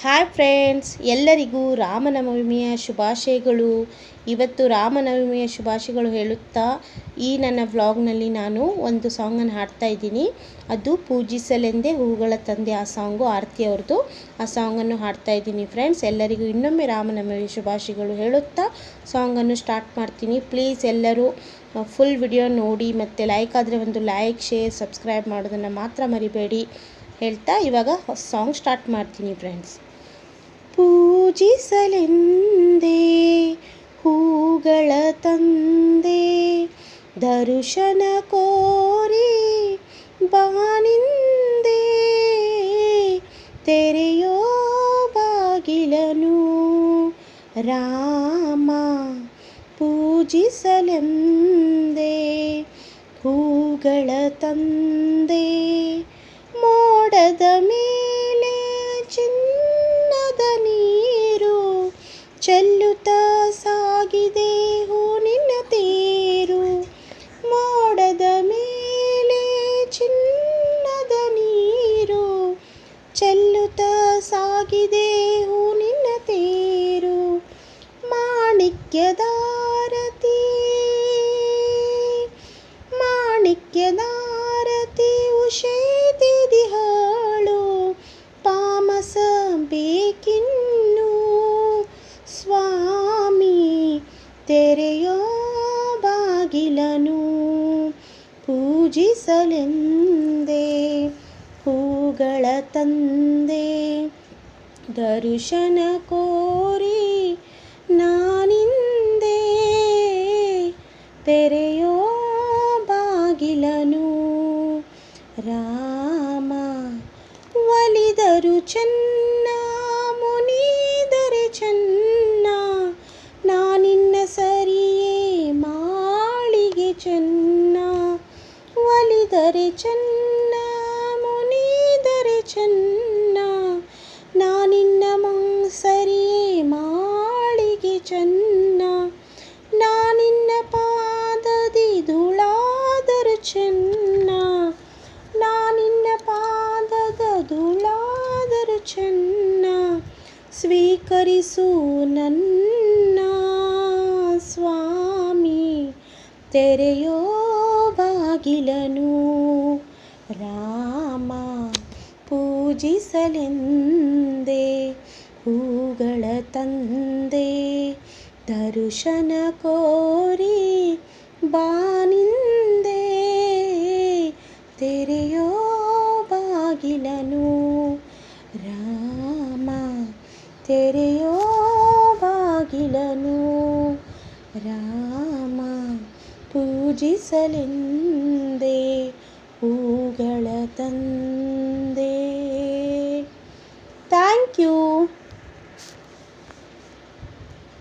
Hi friends ಎಲ್ಲರಿಗೂ ರಾಮನವಮಿಯ ಶುಭಾಶಯಗಳು. ಇವತ್ತು ರಾಮನವಮಿಯ ಶುಭಾಶಯಗಳು ಹೇಳುತ್ತಾ, ಈ ನನ್ನ ವ್ಲಾಗ್ನಲ್ಲಿ ನಾನು ಒಂದು ಸಾಂಗನ್ನು ಹಾಡ್ತಾ ಇದ್ದೀನಿ. ಅದು ಪೂಜಿಸಲೆಂದೇ ಹೂಗಳ ತಂದೆ ಆ ಸಾಂಗು, ಆರತಿ ಅವ್ರದ್ದು. ಆ ಸಾಂಗನ್ನು ಹಾಡ್ತಾ ಇದ್ದೀನಿ ಫ್ರೆಂಡ್ಸ್ ಎಲ್ಲರಿಗೂ ಇನ್ನೊಮ್ಮೆ ರಾಮನವಮಿ ಶುಭಾಶಯಗಳು ಹೇಳುತ್ತಾ, ಸಾಂಗನ್ನು ಸ್ಟಾರ್ಟ್ ಮಾಡ್ತೀನಿ. ಪ್ಲೀಸ್ ಎಲ್ಲರೂ ಫುಲ್ ವಿಡಿಯೋ ನೋಡಿ, ಮತ್ತು ಲೈಕ್ ಆದರೆ ಒಂದು ಲೈಕ್ ಶೇರ್ ಸಬ್ಸ್ಕ್ರೈಬ್ ಮಾಡೋದನ್ನು ಮಾತ್ರ ಮರಿಬೇಡಿ ಹೇಳ್ತಾ ಇವಾಗ ಸಾಂಗ್ ಸ್ಟಾರ್ಟ್ ಮಾಡ್ತೀನಿ ಫ್ರೆಂಡ್ಸ್ ಪೂಜಿಸಲೆಂದೇ ಹೂಗಳ ತಂದೆ ದರ್ಶನ ಕೋರಿ ಬಾನಿಂದೆ ತೆರೆಯೋ ಬಾಗಿಲನು ರಾಮ ಪೂಜಿಸಲೆಂದೆ ಹೂಗಳ ತಂದೆ ಮೋಡದ ಮೇಲೆ ಚೆಲ್ಲುತ್ತ ಸಾಗಿದೆ ಹೂನಿನ ತೇರು. ಮೋಡದ ಮೇಲೆ ಚಿನ್ನದ ನೀರು. ಚೆಲ್ಲುತ್ತ ಸಾಗಿದೆ ಹೂನಿನ ಪೂಜಿಸಲೆಂದೇ ಹೂಗಳ ತಂದೆ. ದರ್ಶನ ಕೋರಿ ನಾನಿಂದೆ ತೆರೆಯೋ ಬಾಗಿಲನು. ರಾಮ ಒಲಿದರು ಚೆನ್ನ, ನಾನಿನ್ನ ಸರಿಯೇ ಮಾಳಿಗೆ ಚೆನ್ನ, ನಾನಿನ್ನ ಪಾದದಿ ಧೂಳಾದರು ಚೆನ್ನ, ನಾನಿನ್ನ ಪಾದದ ಧೂಳಾದರು ಚೆನ್ನ, ಸ್ವೀಕರಿಸು ನನ್ನ ಸ್ವಾಮಿ, ತೆರೆಯೋ ಬಾಗಿಲನು ರಾಮ. ಪೂಜಿಸಲೆಂದೇ, ಹೂಗಳ ತಂದೆ, ದರ್ಶನ ಕೋರಿ ಬಾನಿಂದೆ ತೆರೆಯೋ ಬಾಗಿಲನು ರಾಮ, ತೆರೆಯೋ ಬಾಗಿಲನು ರಾಮ, ಪೂಜಿಸಲೆಂದೇ, ಹೂಗಳ ತಂದೆ.